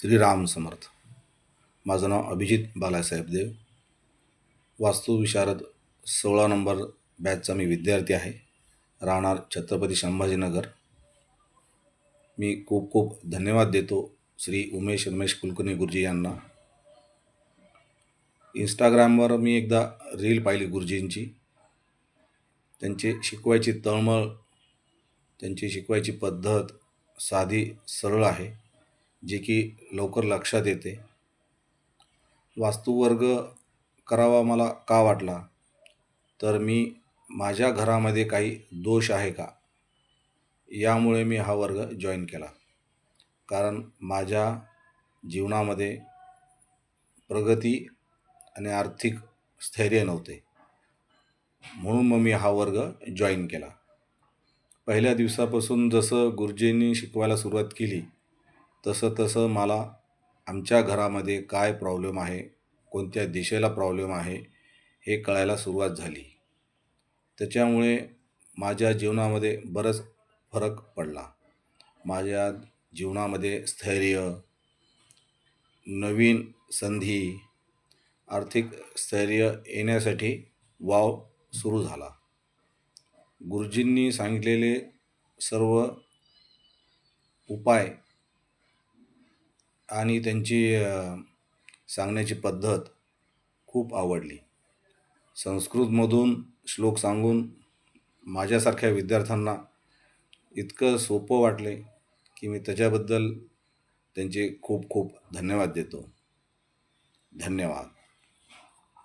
श्रीराम समर्थ. माझं नाव अभिजित बालासाहेब देव. वास्तुविशारद सोळा नंबर बॅचचा मी विद्यार्थी आहे. राहणार छत्रपती संभाजीनगर. मी खूप खूप धन्यवाद देतो श्री उमेश रमेश कुलकर्णी गुरुजी यांना. इंस्टाग्रामवर मी एकदा रील पाहिली गुरुजींची. त्यांची शिकवायची तळमळ त्यांची शिकवायची पद्धत साधी सरळ आहे. जे की लवकर लक्षात येते. वास्तुवर्ग करावा मला का वाटला? तर मी माझ्या घरामध्ये काही दोष आहे का? यामुळे मी हा वर्ग जॉईन केला. कारण माझ्या जीवनामध्ये प्रगती आणि आर्थिक स्थैर्य नव्हते. म्हणून मग मी हा वर्ग जॉईन केला. पहिल्या दिवसापासून जसं गुरुजींनी शिकवायला सुरुवात केली तसं तसं मला आमच्या घरामध्ये काय प्रॉब्लेम आहे कोणत्या दिशेला प्रॉब्लेम आहे हे कळायला सुरुवात झाली. त्याच्यामुळे माझ्या जीवनामध्ये बरंच फरक पडला. माझ्या जीवनामध्ये स्थैर्य नवीन संधी आर्थिक स्थैर्य येण्यासाठी वाव सुरू झाला. गुरुजींनी सांगितलेले सर्व उपाय आणि त्यांची सांगण्याची पद्धत खूप आवडली. संस्कृतमधून श्लोक सांगून माझ्यासारख्या विद्यार्थ्यांना इतकं सोपं वाटले की मी त्याच्याबद्दल त्यांचे खूप खूप धन्यवाद देतो. धन्यवाद.